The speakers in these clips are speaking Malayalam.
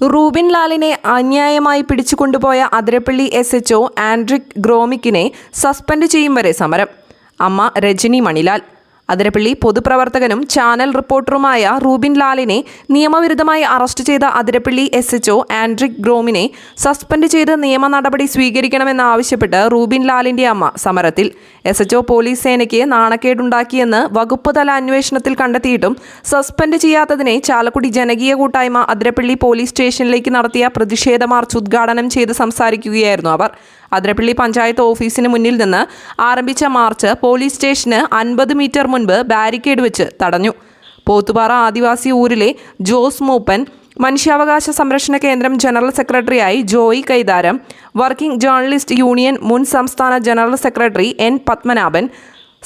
റൂബിൻ ലാലിനെ അന്യായമായി പിടിച്ചുകൊണ്ടുപോയ അതിരപ്പള്ളി എസ് എച്ച് ആൻഡ്രിക് ഗ്രോമിക്കിനെ സസ്പെൻഡ് ചെയ്യും വരെ സമരം. അമ്മ രജനി മണിലാൽ. അതിരപ്പള്ളി പൊതുപ്രവർത്തകനും ചാനൽ റിപ്പോർട്ടറുമായ റൂബിൻ ലാലിനെ നിയമവിരുദ്ധമായി അറസ്റ്റ് ചെയ്ത അതിരപ്പള്ളി എസ് എച്ച് ആൻഡ്രിക് ഗ്രോമിനെ സസ്പെൻഡ് ചെയ്ത് നിയമ നടപടി സ്വീകരിക്കണമെന്നാവശ്യപ്പെട്ട് റൂബിൻ ലാലിന്റെ അമ്മ സമരത്തിൽ. എസ് എച്ച് പോലീസ് സേനയ്ക്ക് നാണക്കേടുണ്ടാക്കിയെന്ന് വകുപ്പ് തല അന്വേഷണത്തിൽ കണ്ടെത്തിയിട്ടും സസ്പെൻഡ് ചെയ്യാത്തതിനെ ചാലക്കുടി ജനകീയ കൂട്ടായ്മ അതിരപ്പള്ളി പോലീസ് സ്റ്റേഷനിലേക്ക് നടത്തിയ പ്രതിഷേധ മാർച്ച് ഉദ്ഘാടനം ചെയ്ത് സംസാരിക്കുകയായിരുന്നു അവർ. അതിരപ്പള്ളി പഞ്ചായത്ത് ഓഫീസിന് മുന്നിൽ നിന്ന് ആരംഭിച്ച മാർച്ച് പോലീസ് സ്റ്റേഷന് അൻപത് മീറ്റർ മുൻപ് ബാരിക്കേഡ് വെച്ച് തടഞ്ഞു. പോത്തുപാറ ആദിവാസി ഊരിലെ ജോസ് മൂപ്പൻ മനുഷ്യാവകാശ സംരക്ഷണ കേന്ദ്രം ജനറൽ സെക്രട്ടറിയായി Joy Kaitharam working journalist union മുൻ സംസ്ഥാന general secretary N Padmanabhan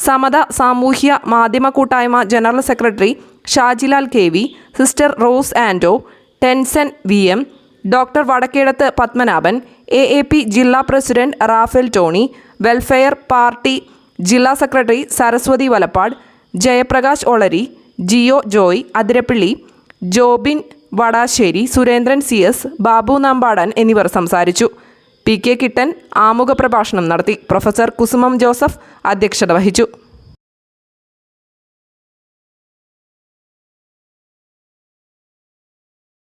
Samatha സാമൂഹ്യ മാധ്യമ കൂട്ടായ്മ general secretary Shajilal K V sister Rose Anto Tenson V M doctor Vadakkedath Padmanabhan A A P ജില്ലാ president Raphael Tony welfare party ജില്ലാ secretary Saraswathi Valappad Jayaprakash Olari Jio Joy Athirappilly Jobin Vadassery Surendran C S Babu Nampadan എന്നിവർ സംസാരിച്ചു. പി കെ കിട്ടൻ ആമുഖ പ്രഭാഷണം നടത്തി. പ്രൊഫസർ കുസുമം ജോസഫ് അധ്യക്ഷത വഹിച്ചു.